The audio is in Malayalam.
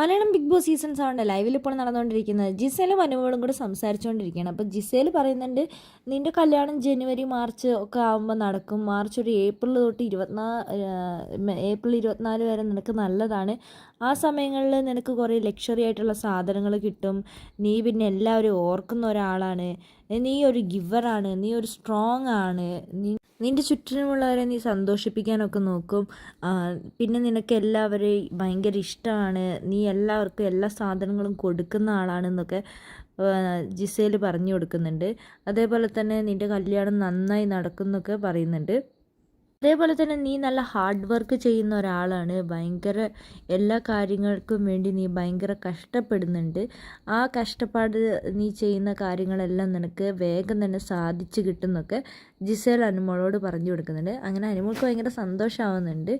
മലയാളം ബിഗ് ബോസ് സീസൺ സെവന്റെ ലൈവിൽ ഇപ്പോൾ നടന്നുകൊണ്ടിരിക്കുന്നത് ജിസേലും അനുമോളും കൂടെ സംസാരിച്ചുകൊണ്ടിരിക്കുകയാണ്. അപ്പോൾ ജിസേൽ പറയുന്നുണ്ട് നിന്റെ കല്യാണം ജനുവരി മാർച്ച് ഒക്കെ ആകുമ്പോൾ നടക്കും. മാർച്ച് ഒരു ഏപ്രിൽ തൊട്ട് ഇരുപത്തിനാല് ഏപ്രിൽ ഇരുപത്തിനാല് വരെ നിനക്ക് നല്ലതാണ്. ആ സമയങ്ങളിൽ നിനക്ക് കുറേ ലക്ഷറി ആയിട്ടുള്ള സാധനങ്ങൾ കിട്ടും. നീ പിന്നെ എല്ലാവരും ഓർക്കുന്ന ഒരാളാണ്. നീ ഒരു ഗിവറാണ് നീ ഒരു സ്ട്രോങ് ആണ് നീ നിന്റെ ചുറ്റിനുമുള്ളവരെ നീ സന്തോഷിപ്പിക്കാനൊക്കെ നോക്കും. പിന്നെ നിനക്ക് എല്ലാവരെയും ഭയങ്കര ഇഷ്ടമാണ്. നീ എല്ലാവർക്കും എല്ലാ സാധനങ്ങളും കൊടുക്കുന്ന ആളാണെന്നൊക്കെ ജിസേൽ പറഞ്ഞു കൊടുക്കുന്നുണ്ട്. അതേപോലെ തന്നെ നിന്റെ കല്യാണം നന്നായി നടക്കുന്നൊക്കെ പറയുന്നുണ്ട്. അതേപോലെ തന്നെ നീ നല്ല ഹാർഡ് വർക്ക് ചെയ്യുന്ന ഒരാളാണ്. ഭയങ്കര എല്ലാ കാര്യങ്ങൾക്കും വേണ്ടി നീ ഭയങ്കര കഷ്ടപ്പെടുന്നുണ്ട്. ആ കഷ്ടപ്പാട് നീ ചെയ്യുന്ന കാര്യങ്ങളെല്ലാം നിനക്ക് വേഗം തന്നെ സാധിച്ചു കിട്ടുന്നൊക്കെ ജിസേൽ അനുമോളോട് പറഞ്ഞു കൊടുക്കുന്നുണ്ട്. അങ്ങനെ അനുമോൾക്ക് ഭയങ്കര സന്തോഷമാവുന്നുണ്ട്.